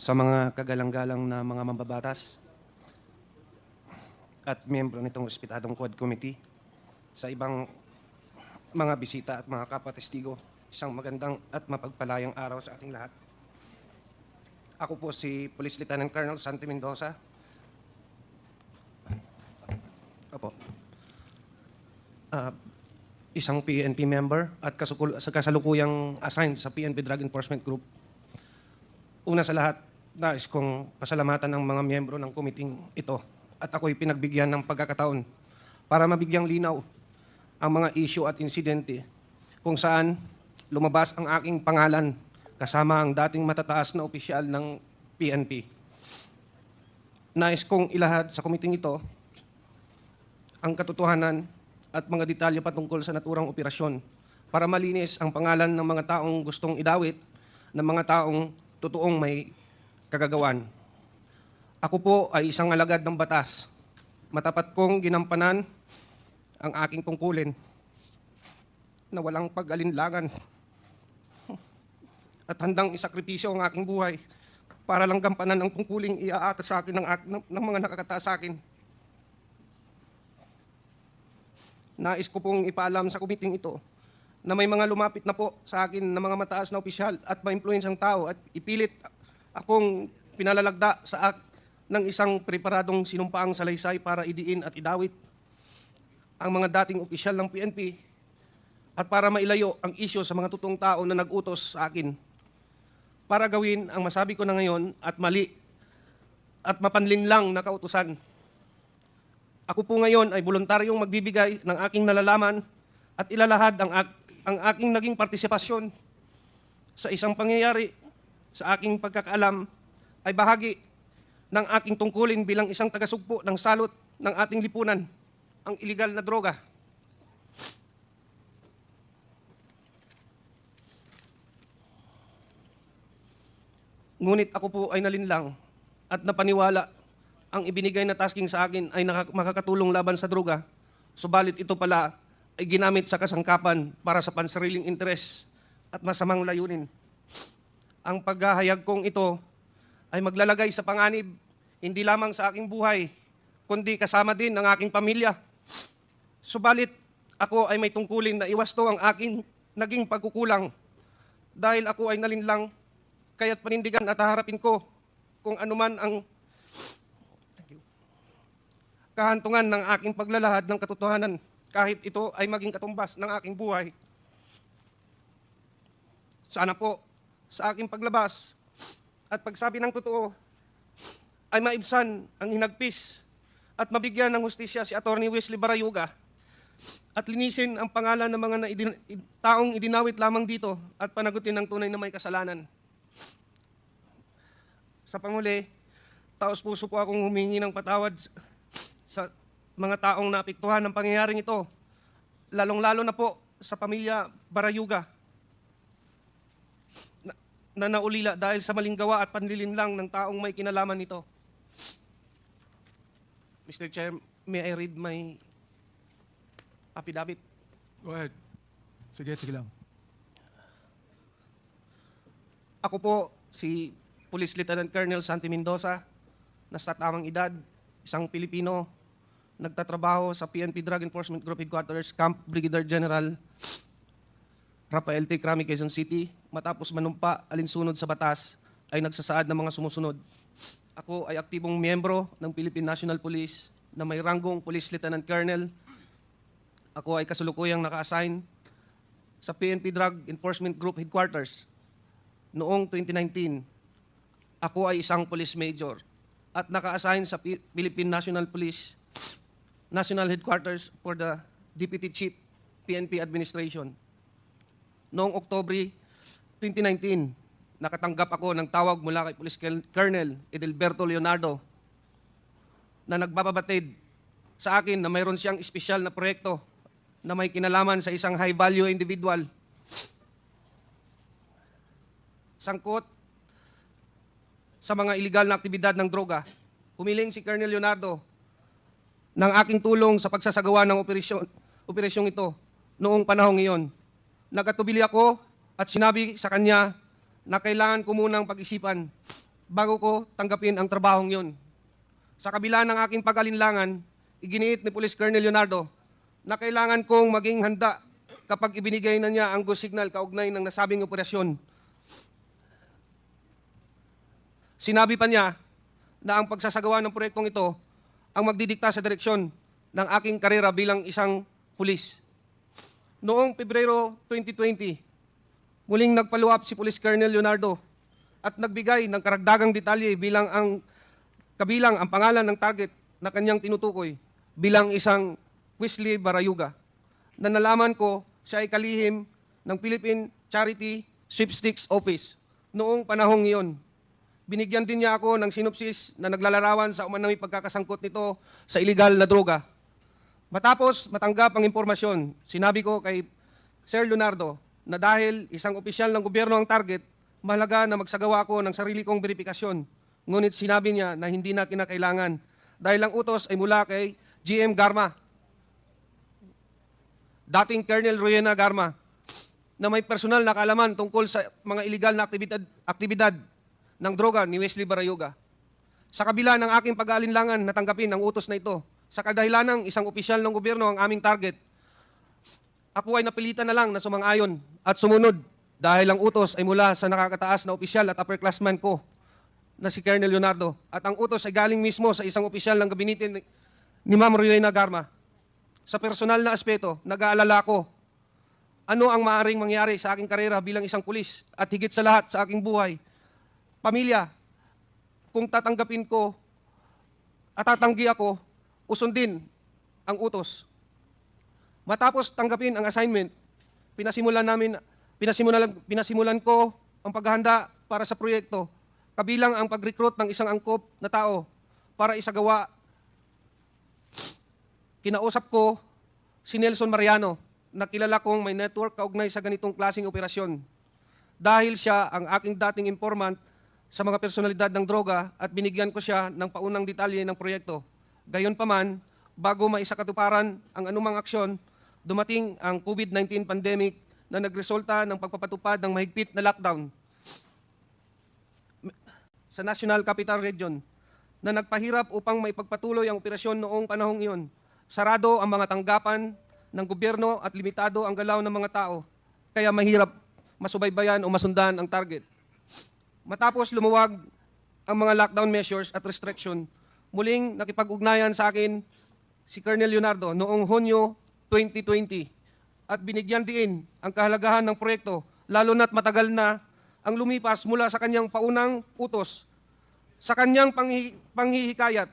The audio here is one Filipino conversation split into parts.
sa mga kagalang-galang na mga mambabatas at miyembro nitong respetadong Quad Committee, sa ibang mga bisita at mga kapatestigo, isang magandang at mapagpalayang araw sa ating lahat. Ako po si Police Lieutenant Colonel Santi Mendoza. Opo. Ah, isang PNP member at kasukul- sa kasalukuyang assigned sa PNP Drug Enforcement Group. Una sa lahat, nais kong pasalamatan ang mga miyembro ng committee ito at ako'y pinagbigyan ng pagkakataon para mabigyang linaw ang mga issue at insidente kung saan lumabas ang aking pangalan kasama ang dating matataas na opisyal ng PNP. Nais kong ilahad sa committee ito ang katotohanan at mga detalye patungkol sa naturang operasyon para malinis ang pangalan ng mga taong gustong idawit ng mga taong totoong may kagagawan. Ako po ay isang alagad ng batas. Matapat kong ginampanan ang aking tungkulin na walang pag-alinlangan at handang isakripisyo ang aking buhay para lang gampanan ang tungkuling iaata sa akin ng, ng, mga nakakataas sa akin. Nais ko pong ipaalam sa kumiting ito na may mga lumapit na po sa akin na mga mataas na opisyal at ma-influensyang tao at ipilit akong pinalalagda sa ak ng isang preparadong sinumpaang salaysay para idiin at idawit ang mga dating opisyal ng PNP at para mailayo ang isyo sa mga totoong tao na nag-utos sa akin para gawin ang masabi ko na ngayon at mali at mapanlinlang na kautusan. Ako po ngayon ay voluntaryong magbibigay ng aking nalalaman at ilalahad ang, ak- ang aking naging partisipasyon sa isang pangyayari sa aking pagkakaalam ay bahagi ng aking tungkulin bilang isang tagasugpo ng salot ng ating lipunan, ang iligal na droga. Ngunit ako po ay nalinlang at napaniwala ang ibinigay na tasking sa akin ay makakatulong laban sa droga. Subalit ito pala ay ginamit sa kasangkapan para sa pansariling interes at masamang layunin. Ang paghahayag kong ito ay maglalagay sa panganib hindi lamang sa aking buhay, kundi kasama din ng aking pamilya. Subalit ako ay may tungkulin na iwasto ang aking naging pagkukulang dahil ako ay nalinlang kaya't panindigan at haharapin ko kung anuman ang kahantungan ng aking paglalahad ng katotohanan kahit ito ay maging katumbas ng aking buhay. Sana po sa aking paglabas at pagsabi ng totoo ay maibsan ang hinagpis at mabigyan ng hustisya si Attorney Wesley Barayuga at linisin ang pangalan ng mga naidin- taong idinawit lamang dito at panagutin ng tunay na may kasalanan. Sa panguli, taos puso po akong humingi ng patawad sa mga taong naapektuhan ng pangyayaring ito, lalong-lalo na po sa pamilya Barayuga na, na naulila dahil sa maling gawa at panlilinlang ng taong may kinalaman nito. Mr. Chair, may I read my affidavit? Go ahead. Sige, sige lang. Ako po si Police Lieutenant Colonel Santi Mendoza, nasa tamang edad, isang Pilipino, nagtatrabaho sa PNP Drug Enforcement Group Headquarters, Camp Brigadier General Rafael T. Crami, Quezon City. Matapos manumpa alinsunod sa batas, ay nagsasaad ng mga sumusunod. Ako ay aktibong miyembro ng Philippine National Police na may ranggong Police Lieutenant Colonel. Ako ay kasulukuyang naka-assign sa PNP Drug Enforcement Group Headquarters noong 2019, ako ay isang police major at naka-assign sa Pi- Philippine National Police National Headquarters for the Deputy Chief PNP Administration. Noong Oktobre 2019, nakatanggap ako ng tawag mula kay Police Colonel Edelberto Leonardo na nagbababatid sa akin na mayroon siyang espesyal na proyekto na may kinalaman sa isang high-value individual sangkot sa mga iligal na aktibidad ng droga, humiling si Colonel Leonardo ng aking tulong sa pagsasagawa ng operasyon, operasyong ito noong panahong iyon. Nagkatubili ako at sinabi sa kanya na kailangan ko munang pag-isipan bago ko tanggapin ang trabahong yun. Sa kabila ng aking pag-alinlangan, iginiit ni Police Colonel Leonardo na kailangan kong maging handa kapag ibinigay na niya ang go signal kaugnay ng nasabing operasyon. Sinabi pa niya na ang pagsasagawa ng proyektong ito ang magdidikta sa direksyon ng aking karera bilang isang pulis. Noong Pebrero 2020, muling nagpaluap si Police Colonel Leonardo at nagbigay ng karagdagang detalye bilang ang kabilang ang pangalan ng target na kanyang tinutukoy bilang isang Wesley Barayuga na nalaman ko siya ay kalihim ng Philippine Charity Sweepstakes Office noong panahong iyon. Binigyan din niya ako ng sinopsis na naglalarawan sa umanang pagkakasangkot nito sa iligal na droga. Matapos matanggap ang impormasyon, sinabi ko kay Sir Leonardo na dahil isang opisyal ng gobyerno ang target, mahalaga na magsagawa ako ng sarili kong verifikasyon. Ngunit sinabi niya na hindi na kinakailangan dahil ang utos ay mula kay GM Garma, dating Colonel Royena Garma, na may personal na kaalaman tungkol sa mga illegal na aktibidad, aktibidad ng droga ni Wesley Barayoga. Sa kabila ng aking pag-aalinlangan na tanggapin ang utos na ito, sa kadahilanang isang opisyal ng gobyerno ang aming target, ako ay napilitan na lang na sumang-ayon at sumunod dahil ang utos ay mula sa nakakataas na opisyal at upperclassman ko na si Colonel Leonardo. At ang utos ay galing mismo sa isang opisyal ng gabinete ni, Ma'am Rowena Garma. Sa personal na aspeto, nag-aalala ko ano ang maaring mangyari sa aking karera bilang isang pulis at higit sa lahat sa aking buhay. Pamilya, kung tatanggapin ko at tatanggi ako, usundin ang utos. Matapos tanggapin ang assignment, pinasimulan namin pinasimulan pinasimulan ko ang paghahanda para sa proyekto kabilang ang pag-recruit ng isang angkop na tao para isagawa. Kinausap ko si Nelson Mariano na kilala kong may network kaugnay sa ganitong klaseng operasyon. Dahil siya ang aking dating informant sa mga personalidad ng droga at binigyan ko siya ng paunang detalye ng proyekto. Gayon pa man, bago maisakatuparan ang anumang aksyon, dumating ang COVID-19 pandemic na nagresulta ng pagpapatupad ng mahigpit na lockdown sa National Capital Region na nagpahirap upang maipagpatuloy ang operasyon noong panahong iyon. Sarado ang mga tanggapan ng gobyerno at limitado ang galaw ng mga tao, kaya mahirap masubaybayan o masundan ang target. Matapos lumuwag ang mga lockdown measures at restriction, muling nakipag-ugnayan sa akin si Colonel Leonardo noong Hunyo 2020 at binigyan diin ang kahalagahan ng proyekto lalo na't matagal na ang lumipas mula sa kanyang paunang utos. Sa kanyang panghi- panghihikayat,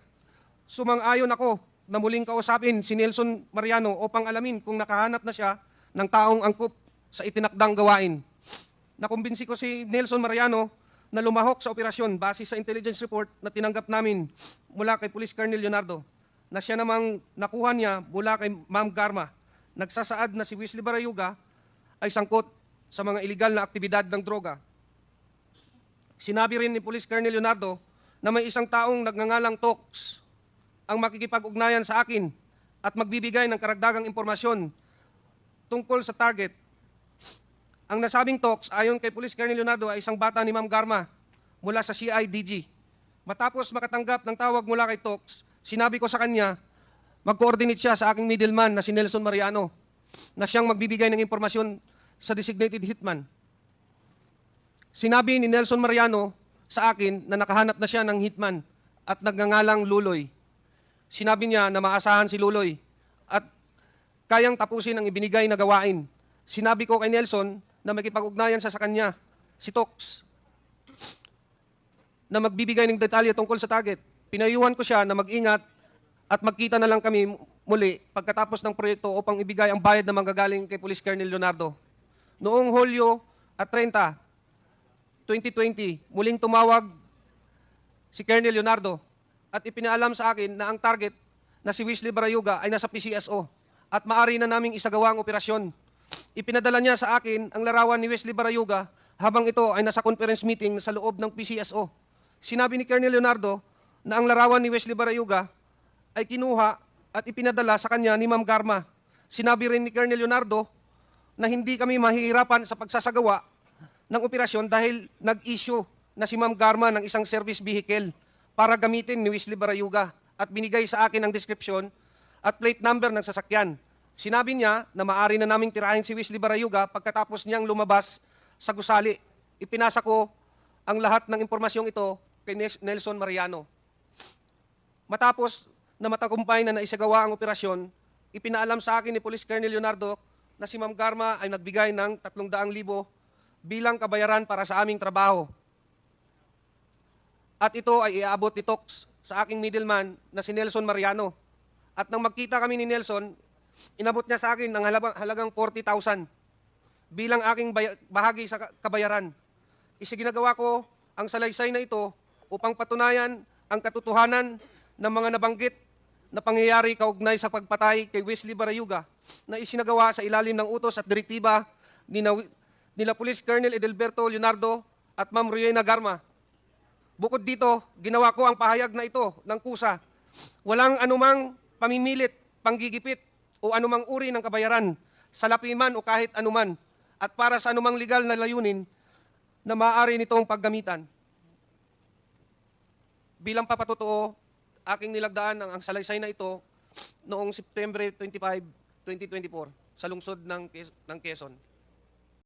sumang-ayon ako na muling kausapin si Nelson Mariano upang alamin kung nakahanap na siya ng taong angkop sa itinakdang gawain. Nakumbinsi ko si Nelson Mariano na lumahok sa operasyon base sa intelligence report na tinanggap namin mula kay Police Colonel Leonardo na siya namang nakuha niya mula kay Ma'am Garma. Nagsasaad na si Wesley Barayuga ay sangkot sa mga iligal na aktibidad ng droga. Sinabi rin ni Police Colonel Leonardo na may isang taong nagngangalang Tox ang makikipag-ugnayan sa akin at magbibigay ng karagdagang impormasyon tungkol sa target. Ang nasabing Tox, ayon kay Police Colonel Leonardo, ay isang bata ni Ma'am Garma mula sa CIDG. Matapos makatanggap ng tawag mula kay Tox, sinabi ko sa kanya, mag-coordinate siya sa aking middleman na si Nelson Mariano na siyang magbibigay ng impormasyon sa designated hitman. Sinabi ni Nelson Mariano sa akin na nakahanap na siya ng hitman at nagngangalang Luloy. Sinabi niya na maasahan si Luloy at kayang tapusin ang ibinigay na gawain. Sinabi ko kay Nelson na makipag-ugnayan sa sa kanya, si Tox, na magbibigay ng detalye tungkol sa target. Pinayuhan ko siya na mag-ingat at magkita na lang kami muli pagkatapos ng proyekto upang ibigay ang bayad na manggagaling kay Police Colonel Leonardo. Noong Hulyo at 30, 2020, muling tumawag si Colonel Leonardo at ipinaalam sa akin na ang target na si Wesley Barayuga ay nasa PCSO at maari na naming isagawa ang operasyon. Ipinadala niya sa akin ang larawan ni Wesley Barayuga habang ito ay nasa conference meeting sa loob ng PCSO. Sinabi ni Colonel Leonardo na ang larawan ni Wesley Barayuga ay kinuha at ipinadala sa kanya ni Ma'am Garma. Sinabi rin ni Colonel Leonardo na hindi kami mahihirapan sa pagsasagawa ng operasyon dahil nag-issue na si Ma'am Garma ng isang service vehicle para gamitin ni Wesley Barayuga at binigay sa akin ang description at plate number ng sasakyan. Sinabi niya na maari na naming tirahin si Wesley Barayuga pagkatapos niyang lumabas sa gusali. Ipinasa ko ang lahat ng impormasyong ito kay Nelson Mariano. Matapos na matagumpay na naisagawa ang operasyon, ipinaalam sa akin ni Police Colonel Leonardo na si Ma'am Garma ay nagbigay ng 300,000 bilang kabayaran para sa aming trabaho. At ito ay iaabot ni Tox sa aking middleman na si Nelson Mariano. At nang magkita kami ni Nelson, inabot niya sa akin ng halagang, halagang 40,000 bilang aking bahagi sa ka- kabayaran. Isiginagawa ko ang salaysay na ito upang patunayan ang katotohanan ng mga nabanggit na pangyayari kaugnay sa pagpatay kay Wesley Barayuga na isinagawa sa ilalim ng utos at direktiba ni nila Police Colonel Edelberto Leonardo at Ma'am Riena Garma. Bukod dito, ginawa ko ang pahayag na ito ng kusa. Walang anumang pamimilit, panggigipit o anumang uri ng kabayaran, salapi man o kahit anuman, at para sa anumang legal na layunin na maaari nitong paggamitan. Bilang papatotoo, aking nilagdaan ang, ang salaysay na ito noong September 25, 2024 sa lungsod ng, ng Quezon.